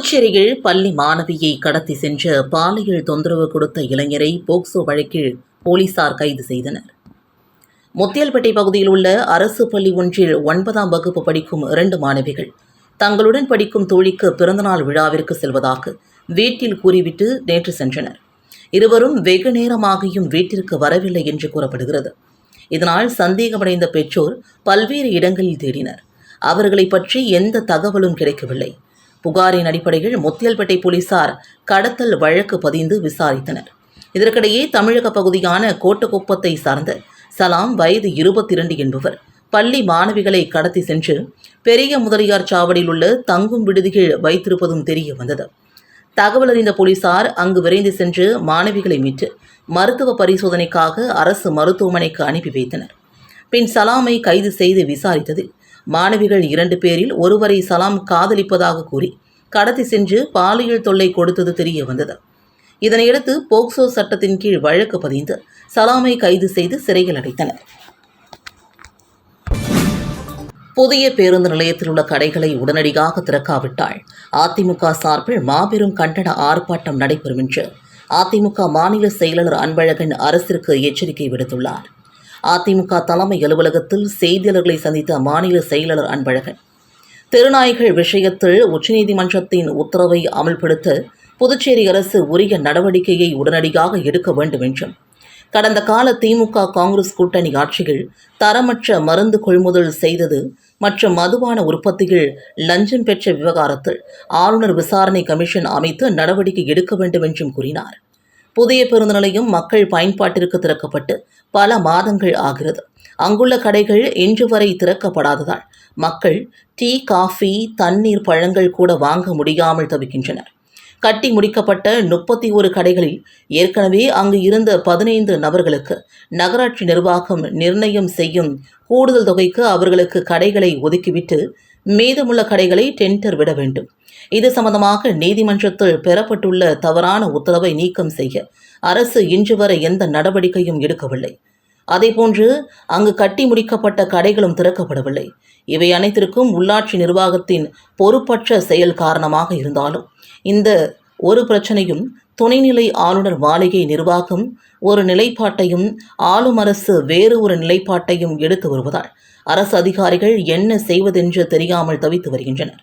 புதுச்சேரியில் பள்ளி மாணவியை கடத்தி சென்ற பாலியல் தொந்தரவு கொடுத்த இளைஞரை போக்சோ வழக்கில் போலீசார் கைது செய்தனர். முத்தியல்பேட்டை பகுதியில் உள்ள அரசு பள்ளி ஒன்றில் ஒன்பதாம் வகுப்பு படிக்கும் இரண்டு மாணவிகள் தங்களுடன் படிக்கும் தோழிக்கு பிறந்தநாள் விழாவிற்கு செல்வதாக வீட்டில் கூறிவிட்டு நேற்று சென்றனர். இருவரும் வெகு நேரமாகியும் வீட்டிற்கு வரவில்லை என்று கூறப்படுகிறது. இதனால் சந்தேகமடைந்த பெற்றோர் பல்வேறு இடங்களில் தேடினர். அவர்களை பற்றி எந்த தகவலும் கிடைக்கவில்லை. புகாரின் அடிப்படையில் முத்தியல்பேட்டை போலீசார் கடத்தல் வழக்கு பதிந்து விசாரித்தனர். இதற்கிடையே தமிழக பகுதியான கோட்டக்குப்பத்தை சார்ந்த சலாம் வயது இருபத்தி இரண்டு என்பவர் பள்ளி மாணவிகளை கடத்தி சென்று பெரிய முதலியார் சாவடியில் உள்ள தங்கும் விடுதிகள் வைத்திருப்பதும் தெரிய வந்தது. தகவல் அறிந்த போலீசார் அங்கு விரைந்து சென்று மாணவிகளை மீட்டு மருத்துவ பரிசோதனைக்காக அரசு மருத்துவமனைக்கு அனுப்பி வைத்தனர். பின் சலாமை கைது செய்து விசாரித்ததில் மாணவிகள் இரண்டு பேரில் ஒருவரை சலாம் காதலிப்பதாக கூறி கடத்தி சென்று பாலியல் தொல்லை கொடுத்தது தெரிய வந்தது. இதனையடுத்து போக்சோ சட்டத்தின் கீழ் வழக்கு பதிந்து சலாமை கைது செய்து சிறையில் அடைத்தனர். புதிய பேருந்து நிலையத்தில் உள்ள கடைகளை உடனடியாக திறக்காவிட்டால் அதிமுக சார்பில் மாபெரும் கண்டன ஆர்ப்பாட்டம் நடைபெறும் என்று அதிமுக மாநில செயலாளர் அன்பழகன் அரசிற்கு எச்சரிக்கை விடுத்துள்ளார். அதிமுக தலைமை அலுவலகத்தில் செய்தியாளர்களை சந்தித்த மாநில செயலாளர் அன்பழகன். திருநாய்கள் விஷயத்தில் உச்சநீதிமன்றத்தின் உத்தரவை அமல்படுத்த புதுச்சேரி அரசு உரிய நடவடிக்கையை உடனடியாக எடுக்க வேண்டும் என்றும் கடந்த கால திமுக காங்கிரஸ் கூட்டணி ஆட்சிகள் தரமற்ற மருந்து கொள்முதல் செய்தது மற்றும் மதுபான உற்பத்தியில் லஞ்சம் பெற்ற விவகாரத்தில் ஆளுநர் விசாரணை கமிஷன் அமைத்து நடவடிக்கை எடுக்க வேண்டும் என்றும் கூறினார். புதிய பேருந்து நிலையம் மக்கள் பயன்பாட்டிற்கு திறக்கப்பட்டு பல மாதங்கள் ஆகிறது. அங்குள்ள கடைகள் இன்று வரை திறக்கப்படாததால் மக்கள் டீ காஃபி தண்ணீர் பழங்கள் கூட வாங்க முடியாமல் தவிக்கின்றனர். கட்டி முடிக்கப்பட்ட முப்பத்தி ஒரு கடைகளில் ஏற்கனவே அங்கு இருந்த பதினைந்து நபர்களுக்கு நகராட்சி நிர்வாகம் நிர்ணயம் செய்யும் கூடுதல் தொகைக்கு அவர்களுக்கு கடைகளை ஒதுக்கிவிட்டு மீதமுள்ள கடைகளை டெண்டர் விட வேண்டும். இது சம்பந்தமாக நீதிமன்றத்தில் பெறப்பட்டுள்ள தவறான உத்தரவை நீக்கம் செய்ய அரசு இன்று வரை எந்த நடவடிக்கையும் எடுக்கவில்லை. அதேபோன்று அங்கு கட்டி முடிக்கப்பட்ட கடைகளும் திறக்கப்படவில்லை. இவை அனைத்திற்கும் உள்ளாட்சி நிர்வாகத்தின் பொறுப்பற்ற செயல் காரணமாக இருந்தாலும் இந்த ஒரு பிரச்சனையும் துணைநிலை ஆளுநர் மாளிகை நிர்வாகம் ஒரு நிலைப்பாட்டையும் ஆளும் அரசு வேறு ஒரு நிலைப்பாட்டையும் எடுத்து வருவதால் அரசு அதிகாரிகள் என்ன செய்வதென்று தெரியாமல் தவித்து வருகின்றனர்.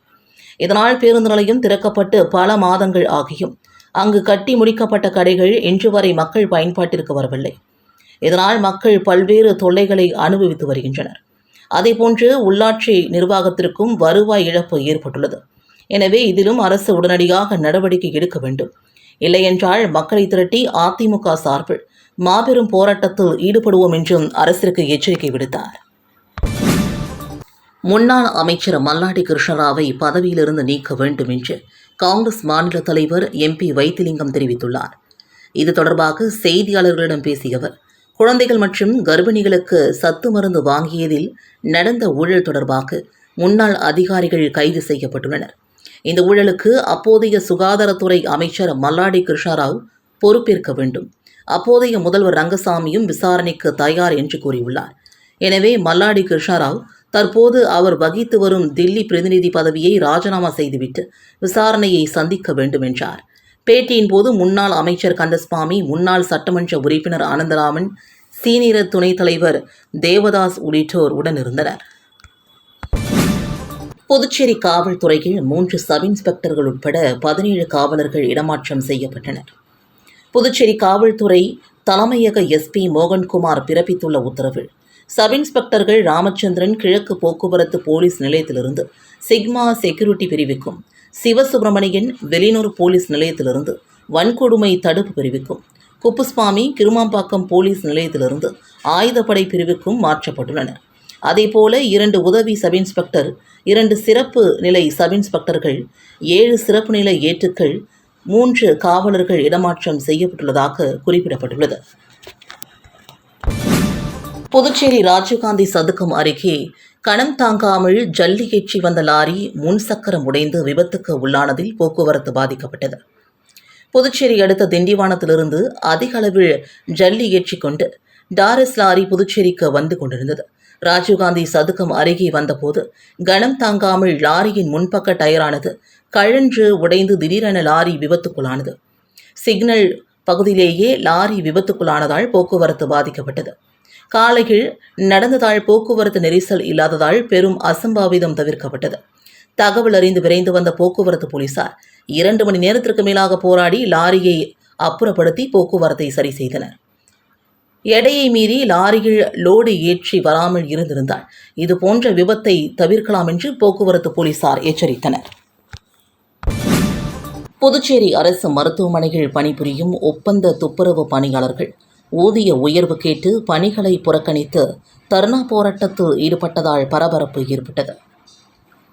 இதனால் பேருந்து நிலையம் திறக்கப்பட்டு பல மாதங்கள் ஆகியும் அங்கு கட்டி முடிக்கப்பட்ட கடைகள் இன்று வரை மக்கள் பயன்பாட்டிற்கு வரவில்லை. இதனால் மக்கள் பல்வேறு தொல்லைகளை அனுபவித்து வருகின்றனர். அதேபோன்று உள்ளாட்சி நிர்வாகத்திற்கும் வருவாய் இழப்பு ஏற்பட்டுள்ளது. எனவே இதிலும் அரசு உடனடியாக நடவடிக்கை எடுக்க வேண்டும். இல்லையென்றால் மக்களை திரட்டி அதிமுக சார்பில் மாபெரும் போராட்டத்தில் ஈடுபடுவோம் என்றும் அரசிற்கு எச்சரிக்கை விடுத்தார். முன்னாள் அமைச்சர் மல்லாடி கிருஷ்ணராவை பதவியிலிருந்து நீக்க வேண்டும் என்று காங்கிரஸ் மாநில தலைவர் எம்பி வைத்திலிங்கம் தெரிவித்துள்ளார். இது தொடர்பாக செய்தியாளர்களிடம் பேசிய அவர் குழந்தைகள் மற்றும் கர்ப்பிணிகளுக்கு சத்து மருந்து வாங்கியதில் நடந்த ஊழல் தொடர்பாக முன்னாள் அதிகாரிகள் கைது செய்யப்பட்டுள்ளனர். இந்த ஊழலுக்கு அப்போதைய சுகாதாரத்துறை அமைச்சர் மல்லாடி கிருஷ்ணராவ் பொறுப்பேற்க வேண்டும். அப்போதைய முதல்வர் ரங்கசாமியும் விசாரணைக்கு தயார் என்று கூறியுள்ளார். எனவே மல்லாடி கிருஷ்ணராவ் தற்போது அவர் வகித்து வரும் தில்லி பிரதிநிதி பதவியை ராஜினாமா செய்துவிட்டு விசாரணையை சந்திக்க வேண்டும் என்றார் பேட்டியின் போது முன்னாள் அமைச்சர் கந்தசுவாமி முன்னாள் சட்டமன்ற உறுப்பினர் ஆனந்தராமன் சீனியர் துணைத் தலைவர் தேவதாஸ் உள்ளிட்டோர் உடனிருந்தனர். புதுச்சேரி காவல்துறையில் மூன்று சப் இன்ஸ்பெக்டர்கள் உட்பட பதினேழு காவலர்கள் இடமாற்றம் செய்யப்பட்டனர். புதுச்சேரி காவல்துறை தலைமையக எஸ்பி மோகன்குமார் பிறப்பித்துள்ள உத்தரவில் சப் இன்ஸ்பெக்டர்கள் ராமச்சந்திரன் கிழக்கு போக்குவரத்து போலீஸ் நிலையத்திலிருந்து சிக்மா செக்யூரிட்டி பிரிவுக்கும் சிவசுப்பிரமணியன் வெளியூர் போலீஸ் நிலையத்திலிருந்து வன்கொடுமை தடுப்பு பிரிவுக்கும் குப்புஸ்வாமி கிருமாம்பாக்கம் போலீஸ் நிலையத்திலிருந்து ஆயுதப்படை பிரிவுக்கும் மாற்றப்பட்டுள்ளன. அதேபோல இரண்டு உதவி சப் இன்ஸ்பெக்டர் இரண்டு சிறப்பு நிலை சப் இன்ஸ்பெக்டர்கள் ஏழு சிறப்பு நிலை ஏற்றுக்கள் மூன்று காவலர்கள் இடமாற்றம் செய்யப்பட்டுள்ளதாக குறிப்பிடப்பட்டுள்ளது. புதுச்சேரி ராஜீவ்காந்தி சதுக்கம் அருகே கணம் தாங்காமல் ஜல்லி ஏற்றி வந்த லாரி முன் சக்கரம் உடைந்து விபத்துக்கு உள்ளானதில் போக்குவரத்து பாதிக்கப்பட்டது. புதுச்சேரி அடுத்த திண்டிவானத்திலிருந்து அதிக அளவில் ஜல்லி ஏற்றிக்கொண்டு டாரஸ் லாரி புதுச்சேரிக்கு வந்து கொண்டிருந்தது. ராஜீவ்காந்தி சதுக்கம் அருகே வந்தபோது கனம் தாங்காமல் லாரியின் முன்பக்க டயரானது கழன்று உடைந்து திடீரென லாரி விபத்துக்குள்ளானது. சிக்னல் பகுதியிலேயே லாரி விபத்துக்குள்ளானதால் போக்குவரத்து பாதிக்கப்பட்டது. காலையில் நடந்ததால் போக்குவரத்து நெரிசல் இல்லாததால் பெரும் அசம்பாவிதம் தவிர்க்கப்பட்டது. தகவல் அறிந்து விரைந்து வந்த போக்குவரத்து போலீசார் இரண்டு மணி நேரத்திற்கு மேலாக போராடி லாரியை அப்புறப்படுத்தி போக்குவரத்தை சரி செய்தனர். எடையை மீறி லாரியில் லோடு ஏற்றி வராமல் இருந்திருந்தால் இது போன்ற விபத்தை தவிர்க்கலாம் என்று போக்குவரத்து போலீசார் எச்சரித்தனர். புதுச்சேரி அரசு மருத்துவமனையில் பணிபுரியும் ஒப்பந்த துப்புரவு பணியாளர்கள் ஊதிய உயர்வு கேட்டு பணிகளை புறக்கணித்து தர்ணா போராட்டத்தில் ஈடுபட்டதால் பரபரப்பு ஏற்பட்டது.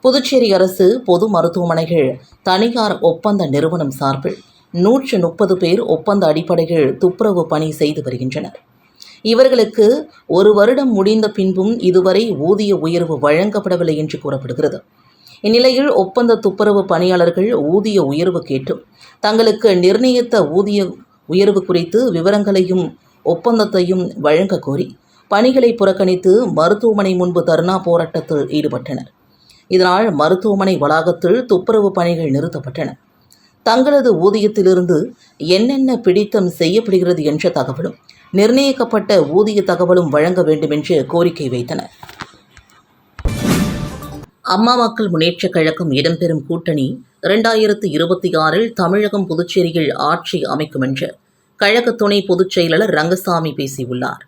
புதுச்சேரி அரசு பொது மருத்துவமனைகள் தனியார் ஒப்பந்த நிறுவனம் சார்பில் நூற்று முப்பது பேர் ஒப்பந்த அடிப்படையில் துப்புரவு பணி செய்து வருகின்றனர். இவர்களுக்கு ஒரு வருடம் முடிந்த பின்பும் இதுவரை ஊதிய உயர்வு வழங்கப்படவில்லை என்று கூறப்படுகிறது. இந்நிலையில் ஒப்பந்த துப்புரவு பணியாளர்கள் ஊதிய உயர்வு கேட்டும் தங்களுக்கு நிர்ணயித்த ஊதிய உயர்வு குறித்து விவரங்களையும் ஒப்பந்தத்தையும் வழங்க கோரி பணிகளை புறக்கணித்து மருத்துவமனை முன்பு தர்ணா போராட்டத்தில் ஈடுபட்டனர். இதனால் மருத்துவமனை வளாகத்தில் துப்புரவு பணிகள் நிறுத்தப்பட்டன. தங்களது ஊதியத்திலிருந்து என்னென்ன பிடித்தம் செய்யப்படுகிறது என்ற தகவலும் நிர்ணயிக்கப்பட்ட ஊதிய தகவலும் வழங்க வேண்டும் என்று கோரிக்கை வைத்தனர். அம்மா மக்கள் முன்னேற்றக் கழகம் இடம்பெறும் கூட்டணி இரண்டாயிரத்து இருபத்தி ஆறில் தமிழகம் புதுச்சேரியில் ஆட்சி அமைக்கும் என்று கழக துணை பொதுச் செயலாளர் ரங்கசாமி பேசியுள்ளார்.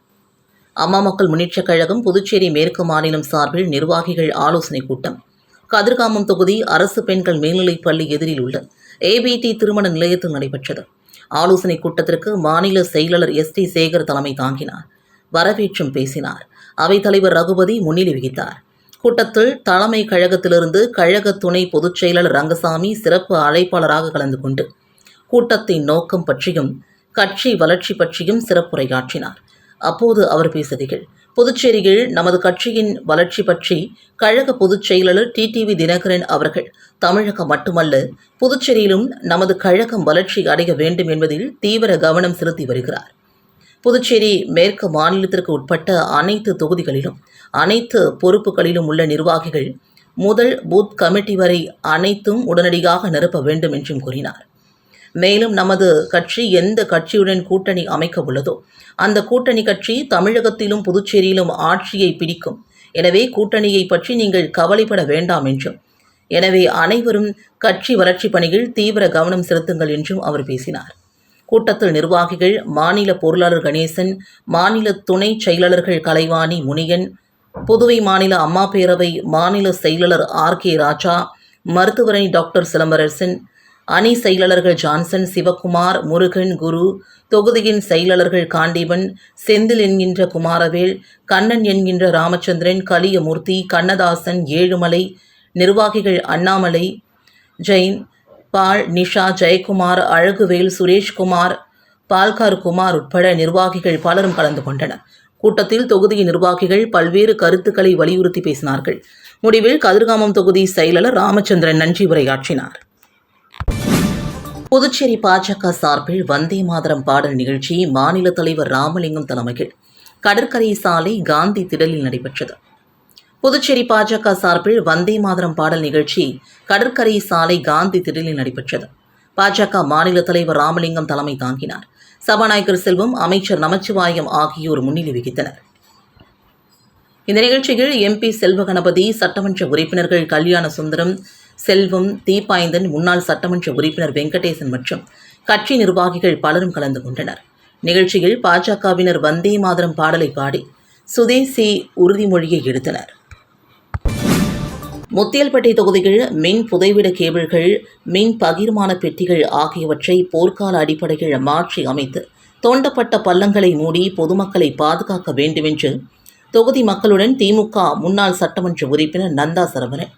அம்மா மக்கள் முன்னேற்றக் கழகம் புதுச்சேரி மேற்கு மாநிலம் சார்பில் நிர்வாகிகள் ஆலோசனைக் கூட்டம். கதிர்காமம் தொகுதி அரசு பெண்கள் மேல்நிலைப் பள்ளி எதிரில் உள்ள ஏபிடி திருமண நிலையத்தில் நடைபெற்றது. ஆலோசனைக் கூட்டத்திற்கு மாநில செயலாளர் எஸ் டி சேகர் தலைமை தாங்கினார். வரவேற்றும் பேசினார். அவைத்தலைவர் ரகுபதி முன்னிலை வகித்தார். கூட்டத்தில் தலைமை கழகத்திலிருந்து கழக துணை பொதுச் செயலாளர் ரங்கசாமி சிறப்பு அழைப்பாளராக கலந்து கொண்டு கூட்டத்தின் நோக்கம் பற்றியும் கட்சி வளர்ச்சி பற்றியும் சிறப்புரையாற்றினார். அப்போது அவர் பேசுகையில் புதுச்சேரியில் நமது கட்சியின் வளர்ச்சி பற்றி கழக பொதுச் செயலாளர் டிடிவி தினகரன் அவர்கள் தமிழகம் மட்டுமல்ல புதுச்சேரியிலும் நமது கழகம் வளர்ச்சி அடைய வேண்டும் என்பதில் தீவிர கவனம் செலுத்தி வருகிறார். புதுச்சேரி மேற்கு மாநிலத்திற்கு உட்பட்ட அனைத்து தொகுதிகளிலும் அனைத்து பொறுப்புகளிலும் உள்ள நிர்வாகிகள் முதல் பூத் கமிட்டி வரை அனைத்தும் உடனடியாக நிரப்ப வேண்டும் என்றும் கூறினார். மேலும் நமது கட்சி எந்த கட்சியுடன் கூட்டணி அமைக்க உள்ளதோ அந்த கூட்டணி கட்சி தமிழகத்திலும் புதுச்சேரியிலும் ஆட்சியை பிடிக்கும். எனவே கூட்டணியை பற்றி நீங்கள் கவலைப்பட வேண்டாம் என்றும் எனவே அனைவரும் கட்சி வளர்ச்சி பணியில் தீவிர கவனம் செலுத்துங்கள் என்றும் அவர் பேசினார். கூட்டத்தில் நிர்வாகிகள் மாநில பொருளாளர் கணேசன் மாநில துணை செயலாளர்கள் கலைவாணி முனியன் புதுவை மாநில அம்மா பேரவை மாநில செயலாளர் ஆர் கே ராஜா மருத்துவரணி டாக்டர் சிலம்பரசன் அணி செயலாளர்கள் ஜான்சன் சிவகுமார் முருகன் குரு தொகுதியின் செயலாளர்கள் காண்டீபன் செந்தில் என்கின்ற குமாரவேல் கண்ணன் என்கின்ற ராமச்சந்திரன் கலியமூர்த்தி கண்ணதாசன் ஏழுமலை நிர்வாகிகள் அண்ணாமலை ஜெயின் பால் நிஷா ஜெயக்குமார் அழகுவேல் சுரேஷ்குமார் பால்கார் குமார் உட்பட நிர்வாகிகள் பலரும் கலந்து கொண்டனர். கூட்டத்தில் தொகுதியின் நிர்வாகிகள் பல்வேறு கருத்துக்களை வலியுறுத்தி பேசினார்கள். முடிவில் கதிர்காமம் தொகுதி செயலாளர் ராமச்சந்திரன் நன்றி உரையாற்றினார். புதுச்சேரி பாஜக சார்பில் வந்தே மாதரம் பாடல் நிகழ்ச்சி மாநில தலைவர் ராமலிங்கம் தலைமையில் கடற்கரை சாலை காந்தி திடலில் நடைபெற்றது. புதுச்சேரி பாஜக சார்பில் வந்தே மாதரம் பாடல் நிகழ்ச்சி கடற்கரை சாலை காந்தி திடலில் நடைபெற்றது. பாஜக மாநில தலைவர் ராமலிங்கம் தலைமை தாங்கினார். சபாநாயகர் செல்வம் அமைச்சர் நமச்சிவாயம் ஆகியோர் முன்னிலை வகித்தனர். இந்த நிகழ்ச்சியில் எம்பி செல்வகணபதி சட்டமன்ற உறுப்பினர்கள் கல்யாண சுந்தரம் செல்வம் தீபாய்ந்தன் முன்னாள் சட்டமன்ற உறுப்பினர் வெங்கடேசன் மற்றும் கட்சி நிர்வாகிகள் பலரும் கலந்து கொண்டனர். நிகழ்ச்சியில் பாஜகவினர் வந்தே மாதரம் பாடலை பாடி சுதேசி உறுதிமொழியை எடுத்தனர். முத்தியல்பேட்டை தொகுதியில் மின் புதைவிட கேபிள்கள் மின் பகிர்மான பெட்டிகள் ஆகியவற்றை போர்க்கால அடிப்படையில் மாற்றி அமைத்து தோண்டப்பட்ட பள்ளங்களை மூடி பொதுமக்களை பாதுகாக்க வேண்டுமென்று தொகுதி மக்களுடன் திமுக முன்னாள் சட்டமன்ற உறுப்பினர் நந்தா சரவணன்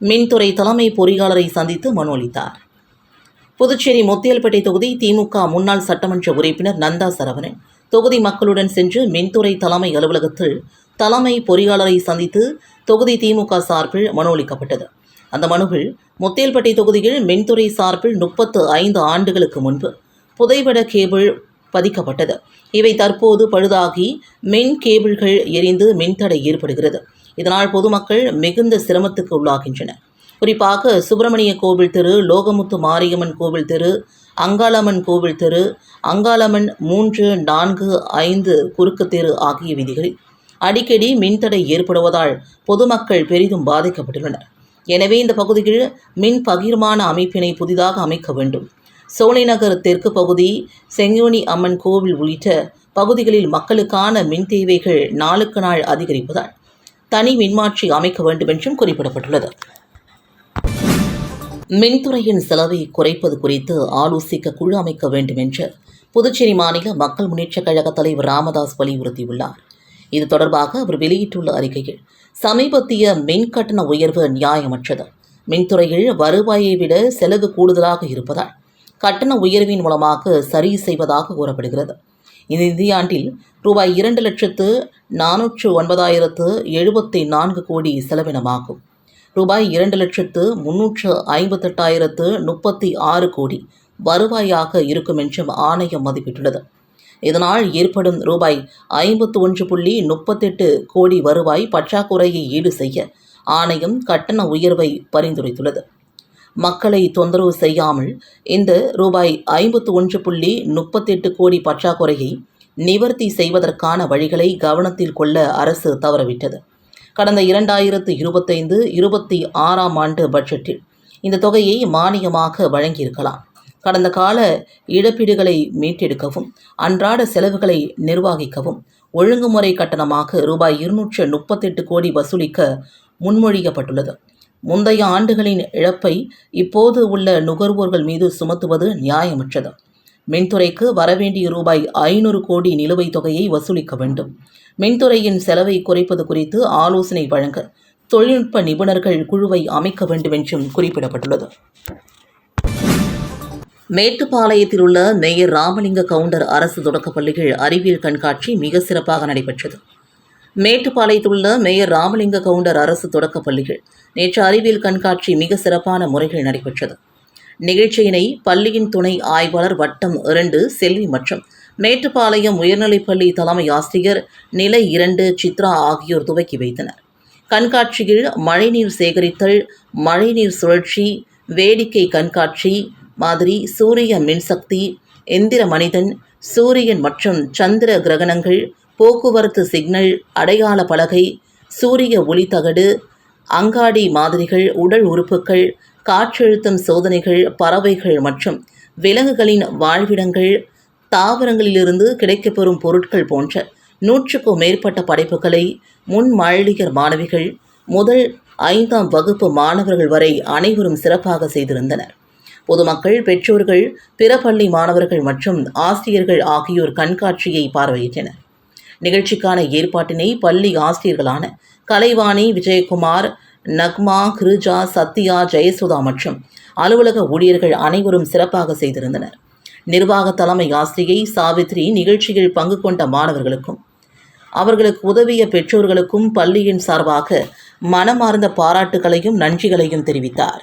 மின்துறை தலைமை பொறியாளரை சந்தித்து மனு அளித்தார். புதுச்சேரி முத்தியல்பேட்டை தொகுதி திமுக முன்னாள் சட்டமன்ற உறுப்பினர் நந்தா சரவணன் தொகுதி மக்களுடன் சென்று மின்துறை தலைமை அலுவலகத்தில் தலைமை பொறியாளரை சந்தித்து தொகுதி திமுக சார்பில் மனு அளிக்கப்பட்டது. அந்த மனுவில் முத்தியல்பேட்டை தொகுதியில் மின்துறை சார்பில் முப்பத்து ஐந்து ஆண்டுகளுக்கு முன்பு புதைவட கேபிள் பதிக்கப்பட்டது. இவை தற்போது பழுதாகி மின் கேபிள்கள் எரிந்து மின்தடை ஏற்படுகிறது. இதனால் பொதுமக்கள் மிகுந்த சிரமத்துக்கு உள்ளாகின்றனர். குறிப்பாக சுப்பிரமணிய கோவில் தெரு லோகமுத்து மாரியம்மன் கோவில் தெரு அங்காளம்மன் கோவில் தெரு அங்காளம்மன் மூன்று நான்கு ஐந்து குறுக்கு தெரு ஆகிய வீதிகளில் அடிக்கடி மின்தடை ஏற்படுவதால் பொதுமக்கள் பெரிதும் பாதிக்கப்பட்டுள்ளனர். எனவே இந்த பகுதியில் மின் பகிர்மான அமைப்பினை புதிதாக அமைக்க வேண்டும். சோலைநகர் தெற்கு பகுதி செங்கோனி அம்மன் கோவில் உள்ளிட்ட பகுதிகளில் மக்களுக்கான மின் தேவைகள் நாளுக்கு நாள் அதிகரிப்பதால் தனி மின்மாற்றி அமைக்க வேண்டும் என்றும் குறிப்பிடப்பட்டுள்ளது. மின்துறையின் செலவை குறைப்பது குறித்து ஆலோசிக்க குழு அமைக்க வேண்டும் என்று புதுச்சேரி மாநில மக்கள் முன்னேற்றக் கழக தலைவர் ராமதாஸ் வலியுறுத்தியுள்ளார். இது தொடர்பாக அவர் வெளியிட்டுள்ள அறிக்கையில் சமீபத்திய மின் கட்டண உயர்வு நியாயமற்றது. மின்துறையில் வருவாயை விட செலவு கூடுதலாக இருப்பதால் கட்டண உயர்வின் மூலமாக சரி செய்வதாக கூறப்படுகிறது. இந்த நிதியாண்டில் ரூபாய் இரண்டு லட்சத்து நானூற்று ஒன்பதாயிரத்து எழுபத்தி நான்கு கோடி செலவினமாகும். ரூபாய் இரண்டு லட்சத்து முன்னூற்று ஐம்பத்தெட்டாயிரத்து முப்பத்தி ஆறு கோடி வருவாயாக இருக்கும் என்றும் ஆணையம் மதிப்பிட்டுள்ளது. இதனால் ஏற்படும் ரூபாய் ஐம்பத்து ஒன்று புள்ளி முப்பத்தெட்டு கோடி வருவாய் பற்றாக்குறையை ஈடு செய்ய ஆணையம் கட்டண உயர்வை பரிந்துரைத்துள்ளது. மக்களை தொந்தரவு செய்யாமல் இந்த ரூபாய் ஐம்பத்து ஒன்று புள்ளி முப்பத்தெட்டு கோடி பற்றாக்குறையை நிவர்த்தி செய்வதற்கான வழிகளை கவனத்தில் கொள்ள அரசு தவறவிட்டது. கடந்த இரண்டாயிரத்து இருபத்தைந்து இருபத்தி ஆறாம் ஆண்டு பட்ஜெட்டில் இந்த தொகையை மானியமாக வழங்கியிருக்கலாம். கடந்த கால இழப்பீடுகளை மீட்டெடுக்கவும் அன்றாட செலவுகளை நிர்வகிக்கவும் ஒழுங்குமுறை கட்டணமாக ரூபாய் இருநூற்று முப்பத்தெட்டு கோடி வசூலிக்க முன்மொழியப்பட்டுள்ளது. முந்தைய ஆண்டுகளின் இழப்பை இப்போது உள்ள நுகர்வோர்கள் மீது சுமத்துவது நியாயமற்றது. மின்துறைக்கு வரவேண்டிய ரூபாய் ஐநூறு கோடி நிலுவைத் தொகையை வசூலிக்க வேண்டும். மின்துறையின் செலவை குறைப்பது குறித்து ஆலோசனை வழங்க தொழில்நுட்ப நிபுணர்கள் குழுவை அமைக்க வேண்டும் என்றும் குறிப்பிடப்பட்டுள்ளது. மேட்டுப்பாளையத்தில் உள்ள மேயர் ராமலிங்க கவுண்டர் அரசு தொடக்கப் பள்ளிகள் அறிவியல் கண்காட்சி மிக சிறப்பாக நடைபெற்றது. மேட்டுப்பாளையத்துள்ள மேயர் ராமலிங்க கவுண்டர் அரசு தொடக்கப் பள்ளிகள். நேற்று அறிவியல் கண்காட்சி மிக சிறப்பான முறையில் நடைபெற்றது. நிகழ்ச்சியினை பள்ளியின் துணை ஆய்வாளர் வட்டம் இரண்டு செல்வி மற்றும் மேட்டுப்பாளையம் உயர்நிலைப்பள்ளி தலைமை ஆசிரியர் நிலை இரண்டு சித்ரா ஆகியோர் துவக்கி வைத்தனர். கண்காட்சியில் மழைநீர் சேகரித்தல் மழைநீர் சுழற்சி வேடிக்கை கண்காட்சி மாதிரி சூரிய மின்சக்தி எந்திர மனிதன் சூரியன் மற்றும் சந்திர கிரகணங்கள் போக்குவரத்து சிக்னல் அடையாள பலகை சூரிய ஒளித்தகடு அங்காடி மாதிரிகள் உடல் உறுப்புகள் காற்றழுத்தம் சோதனைகள் பறவைகள் மற்றும் விலங்குகளின் வாழ்விடங்கள் தாவரங்களிலிருந்து கிடைக்கப்பெறும் பொருட்கள் போன்ற நூற்றுக்கும் மேற்பட்ட படைப்புகளை முன் மாளிகர் மாணவிகள் முதல் ஐந்தாம் வகுப்பு மாணவர்கள் வரை அனைவரும் சிறப்பாக செய்திருந்தனர். பொதுமக்கள் பெற்றோர்கள் பிற பள்ளி மாணவர்கள் மற்றும் ஆசிரியர்கள் ஆகியோர் கண்காட்சியை பார்வையிட்டனர். நிகழ்ச்சிக்கான ஏற்பாட்டினை பள்ளி ஆசிரியர்களான கலைவாணி விஜயகுமார் நக்மா கிருஜா சத்யா ஜெயசுதா மற்றும் அலுவலக ஊழியர்கள் அனைவரும் சிறப்பாக செய்திருந்தனர். நிர்வாக தலைமை ஆசிரியை சாவித்ரி நிகழ்ச்சியில் பங்கு கொண்ட மாணவர்களுக்கும் அவர்களுக்கு உதவிய பெற்றோர்களுக்கும் பள்ளியின் சார்பாக மனமார்ந்த பாராட்டுகளையும் நன்றிகளையும் தெரிவித்தார்.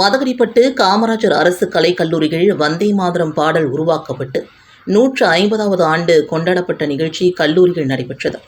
மதகடிப்பட்டு காமராஜர் அரசு கலைக்கல்லூரியில் வந்தே மாதரம் பாடல் உருவாக்கப்பட்டு நூற்று ஐம்பதாவது ஆண்டு கொண்டாடப்பட்ட நிகழ்ச்சி கல்லூரியில் நடைபெற்றது.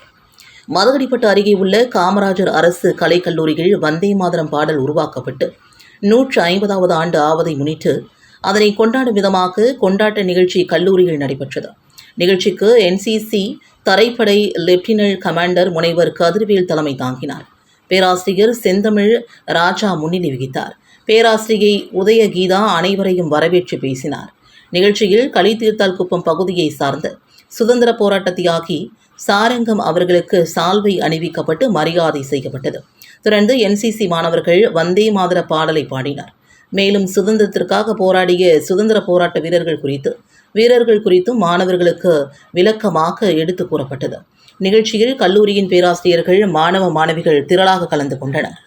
மதகடிப்பட்டு அருகே உள்ள காமராஜர் அரசு கலைக்கல்லூரியில் வந்தே மாதரம் பாடல் உருவாக்கப்பட்டு நூற்று ஐம்பதாவது ஆண்டு ஆவதை முன்னிட்டு அதனை கொண்டாடும் விதமாக கொண்டாட்ட நிகழ்ச்சி கல்லூரியில் நடைபெற்றது. நிகழ்ச்சிக்கு என்சிசி தரைப்படை லெப்டினன்ட் கமாண்டர் முனைவர் கதிர்வேல் தலைமை தாங்கினார். பேராசிரியர் செந்தமிழ் ராஜா முன்னிலை வகித்தார். பேராசிரியை உதயகீதா அனைவரையும் வரவேற்று பேசினார். நிகழ்ச்சியில் களித்தீர்த்தால் குப்பம் பகுதியை சார்ந்த சுதந்திர போராட்ட தியாகி சாரங்கம் அவர்களுக்கு சால்வை அணிவிக்கப்பட்டு மரியாதை செய்யப்பட்டது. தொடர்ந்து என்சிசி மாணவர்கள் வந்தே மாதர பாடலை பாடினார். மேலும் சுதந்திரத்திற்காக போராடிய சுதந்திர போராட்ட வீரர்கள் குறித்து வீரர்கள் குறித்தும் மாணவர்களுக்கு விளக்கமாக எடுத்து கூறப்பட்டது. நிகழ்ச்சியில் கல்லூரியின் பேராசிரியர்கள் மாணவ மாணவிகள் திரளாக கலந்து கொண்டனர்.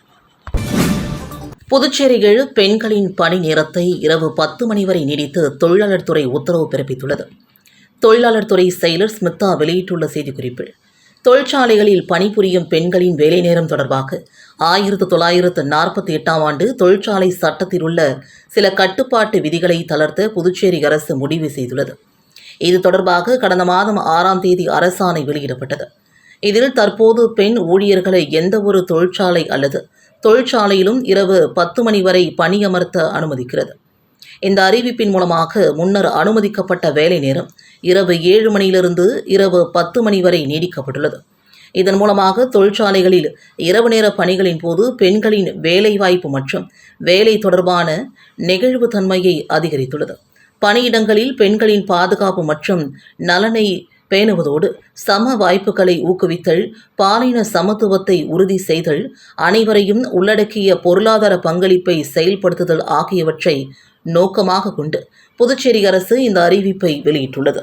புதுச்சேரியில் பெண்களின் பணி நேரத்தை இரவு பத்து மணி வரை நீடித்து தொழிலாளர் துறை உத்தரவு பிறப்பித்துள்ளது. தொழிலாளர் துறை செயலர் ஸ்மிதா வெளியிட்டுள்ள செய்திக்குறிப்பில் தொழிற்சாலைகளில் பணிபுரியும் பெண்களின் வேலை நேரம் தொடர்பாக ஆயிரத்து தொள்ளாயிரத்து நாற்பத்தி எட்டாம் ஆண்டு தொழிற்சாலை சட்டத்தில் உள்ள சில கட்டுப்பாட்டு விதிகளை தளர்த்த புதுச்சேரி அரசு முடிவு செய்துள்ளது. இது தொடர்பாக கடந்த மாதம் ஆறாம் தேதி அரசாணை வெளியிடப்பட்டது. இதில் தற்போது பெண் ஊழியர்களை எந்தவொரு தொழிற்சாலை அல்லது தொழிற்சாலையிலும் இரவு பத்து மணி வரை பணியமர்த்த அனுமதிக்கிறது. இந்த அறிவிப்பின் மூலமாக முன்னர் அனுமதிக்கப்பட்ட வேலை நேரம் இரவு ஏழு மணியிலிருந்து இரவு பத்து மணி வரை நீடிக்கப்பட்டுள்ளது. இதன் மூலமாக தொழிற்சாலைகளில் இரவு நேர பணிகளின் போது பெண்களின் வேலைவாய்ப்பு மற்றும் வேலை தொடர்பான நெகிழ்வு தன்மையை அதிகரித்துள்ளது. பணியிடங்களில் பெண்களின் பாதுகாப்பு மற்றும் நலனை பேணுவதோடு சம வாய்ப்புகளை ஊக்குவித்தல் பாலின சமத்துவத்தை உறுதி செய்தல் அனைவரையும் உள்ளடக்கிய பொருளாதார பங்களிப்பை செயல்படுத்துதல் ஆகியவற்றை நோக்கமாக கொண்டு புதுச்சேரி அரசு இந்த அறிவிப்பை வெளியிட்டுள்ளது.